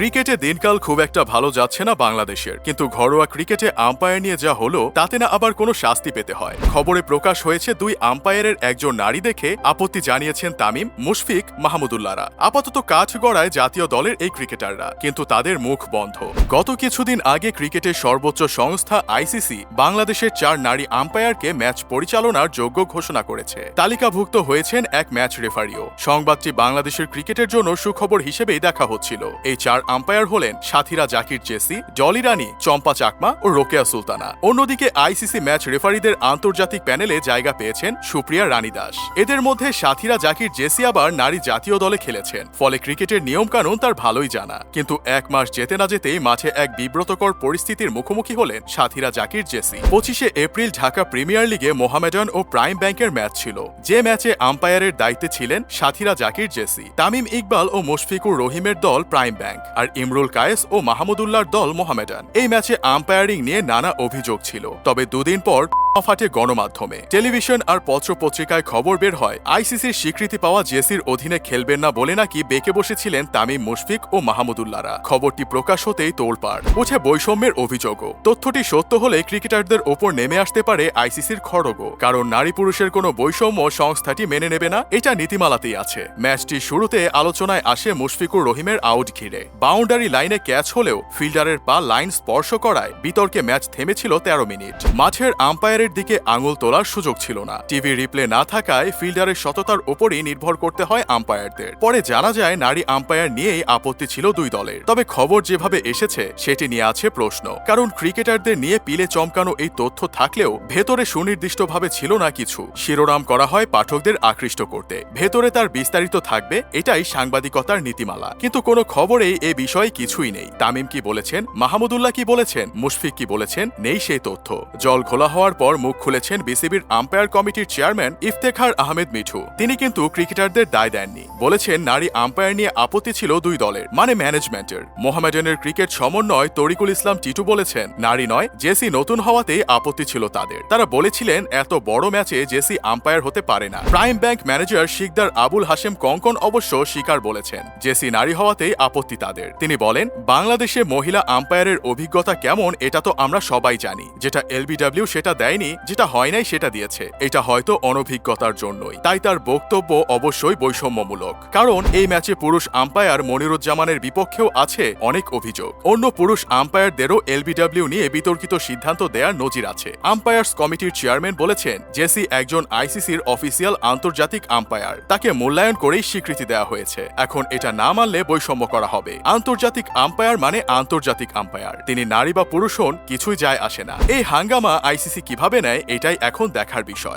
ক্রিকেটে দিনকাল খুব একটা ভালো যাচ্ছে না বাংলাদেশের। কিন্তু ঘরোয়া ক্রিকেটে আম্পায়ার নিয়ে যা হলো, তাতে না আবার কোনো শাস্তি পেতে হয়। খবরে প্রকাশ হয়েছে, দুই আম্পায়ারের একজন নারী দেখে আপত্তি জানিয়েছেন তামিম, মুশফিক, মাহমুদুল্লাহরা। আপাতত কাঠ গড়ায় জাতীয় দলের এই ক্রিকেটাররা, কিন্তু তাদের মুখ বন্ধ। গত কিছুদিন আগে ক্রিকেটের সর্বোচ্চ সংস্থা আইসিসি বাংলাদেশের চার নারী আম্পায়ারকে ম্যাচ পরিচালনার যোগ্য ঘোষণা করেছে। তালিকাভুক্ত হয়েছেন এক ম্যাচ রেফারিও। সংবাদটি বাংলাদেশের ক্রিকেটের জন্য সুখবর হিসেবেই দেখা হচ্ছিল। এই চার আম্পায়ার হলেন সাথীরা জাকির জেসি, জলি রানী, চম্পা চাকমা ও রোকেয়া সুলতানা। অন্যদিকে আইসিসি ম্যাচ রেফারিদের আন্তর্জাতিক প্যানেলে জায়গা পেয়েছেন সুপ্রিয়া রানী দাস এদের মধ্যে সাথীরা জাকির জেসি আবার নারী জাতীয় দলে খেলেছেন, ফলে ক্রিকেটের নিয়মকানুন তার ভালোই জানা। কিন্তু এক মাস যেতে না যেতেই মাঠে এক বিব্রতকর পরিস্থিতির মুখোমুখি হলেন সাথীরা জাকির জেসি। পঁচিশে এপ্রিল ঢাকা প্রিমিয়ার লিগে মোহামেডান ও প্রাইম ব্যাংকের ম্যাচ ছিল। যে ম্যাচে আম্পায়ারের দায়িত্বে ছিলেন সাথীরা জাকির জেসি, তামিম ইকবাল ও মুশফিকুর রহিমের দল প্রাইম ব্যাংক। আর ইমরুল কায়েস ও মাহমুদুল্লাহর দল মোহামেডান। এই ম্যাচে আম্পায়ারিং নিয়ে নানা অভিযোগ ছিল। তবে দুদিন পর ফাটে গণমাধ্যমে। টেলিভিশন আর পত্রপত্রিকায় খবর বের হয়, আইসিসির স্বীকৃতি পাওয়া জেসির অধীনে খেলবেন না বলে নাকি বেঁকে বসেছিলেন তামিম মুশফিক ও মাহমুদুল্লাহরা। খবরটি প্রকাশ হতেই তোলপাড় উঠে বৈষম্যের অভিযোগও। তথ্যটি সত্য হলে ক্রিকেটারদের ওপর নেমে আসতে পারে আইসিসির খড়গও। কারণ নারী পুরুষের কোনো বৈষম্য সংস্থাটি মেনে নেবে না, এটা নীতিমালাতেই আছে। ম্যাচটি শুরুতে আলোচনায় আসে মুশফিকুর রহিমের আউট ঘিরে। বাউন্ডারি লাইনে ক্যাচ হলেও ফিল্ডারের পা লাইন স্পর্শ করায় বিতর্কে ম্যাচ থেমেছিল তেরো মিনিট। মাঠের আম্পায়ারের দিকে আঙুল তোলার সুযোগ ছিল না। টিভি রিপ্লে না থাকায় ফিল্ডারের সততার উপরই নির্ভর করতে হয় আম্পায়ারদের। পরে জানা যায়, নারী আম্পায়ার নিয়েই আপত্তি ছিল দুই দলের। তবে খবর যেভাবে এসেছে, সেটি নিয়ে আছে প্রশ্ন। কারণ ক্রিকেটারদের নিয়ে পিলে চমকানো এই তথ্য থাকলেও ভেতরে সুনির্দিষ্টভাবে ছিল না কিছু। শিরোনাম করা হয় পাঠকদের আকৃষ্ট করতে। ভেতরে তার বিস্তারিত থাকবে, এটাই সাংবাদিকতার নীতিমালা। কিন্তু কোনো খবরেই এ বিষয়ে কিছুই নেই। তামিম কি বলেছেন? মাহমুদুল্লাহ কি বলেছেন? মুশফিক কি বলেছেন? নেই সেই তথ্য। জল ঘোলা হওয়ার পর মুখ খুলেছেন বিসিবির আম্পায়ার কমিটির চেয়ারম্যান ইফতেখার আহমেদ মিঠু। তিনি কিন্তু ক্রিকেটারদের দায় দেননি। বলেছেন, নারী আম্পায়ার নিয়ে আপত্তি ছিল দুই দলের মানে ম্যানেজমেন্টের। মোহামেডানের ক্রিকেট সমন্বয় তরিকুল ইসলাম টিটু বলেছেন, নারী নয়, জেসি নতুন হওয়াতেই আপত্তি ছিল তাদের। তারা বলেছিলেন, এত বড় ম্যাচে জেসি আম্পায়ার হতে পারে না। Prime bank manager Shikder Abul Hashem Kankan অবশ্য স্বীকার বলেছেন, জেসি নারী হওয়াতেই আপত্তি তাদের। তিনি বলেন, বাংলাদেশে মহিলা আম্পায়ারের অভিজ্ঞতা কেমন, এটা তো আমরা সবাই জানি, যেটা এলবিডব্লিউ সেটা দেয়নি যেটা হয় নাই সেটা দিয়েছে। এটা হয়তো অনভিজ্ঞতার জন্যই। তাই তার বক্তব্য অবশ্যই বৈষম্যমূলক। কারণ এই ম্যাচে পুরুষ আম্পায়ার মনিরুজ্জামানের বিপক্ষেও আছে অনেক অভিযোগ। অন্য পুরুষ আম্পায়ারদেরও এলবিডব্লিউ নিয়ে বিতর্কিত সিদ্ধান্ত দেওয়ার নজির আছে। আম্পায়ার্স কমিটির চেয়ারম্যান বলেছেন, জেসি একজন আইসিসির অফিসিয়াল আন্তর্জাতিক আম্পায়ার। তাকে মূল্যায়ন করেই স্বীকৃতি দেওয়া হয়েছে। এখন এটা না মানলে বৈষম্য করা হবে। আন্তর্জাতিক আম্পায়ার মানে আন্তর্জাতিক আম্পায়ার। তিনি নারী বা পুরুষ হন, কিছুই যায় আসে না। এই হাঙ্গামা আইসিসি কীভাবে নেয় এটাই এখন দেখার বিষয়।